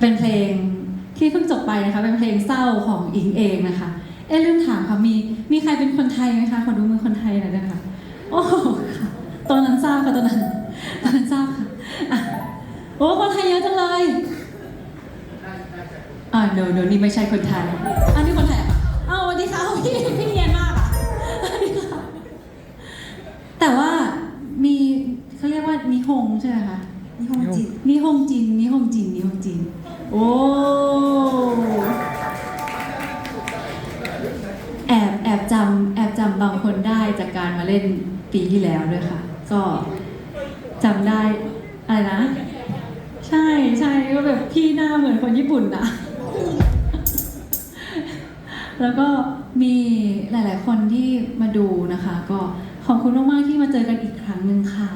เป็นเพลงที่เพิ่งจบไปนะคะ เป็นเพลงเศร้าของอิงเองนะคะ เอ๊ะลืมถามค่ะ มีมีใครเป็นคนไทยไหมคะ ขอดูมือคนไทยหน่อยนะคะ โอ้โหค่ะตัวนั้นทราบค่ะตัวนั้นตัวนั้นทราบค่ะอะโอ้คนไทยเยอะจังเลยอ่าเดี๋ยวเดี๋ยวนี่ไม่ใช่คนไทยอันนี้คน นิฮงจิตนิฮงจินนิฮงจินนิฮงจินโอ้แอบแอบจำแอบจำบางคนได้จากการมาเล่นปีที่แล้วด้วยค่ะ ก็จำได้อะไรนะ ใช่ใช่ก็แบบพี่หน้าเหมือนคนญี่ปุ่นนะ แล้วก็มีหลาย ๆ คนที่มาดูนะคะ ก็ขอบคุณมาก ๆ ที่มาเจอกันอีกครั้งหนึ่งค่ะ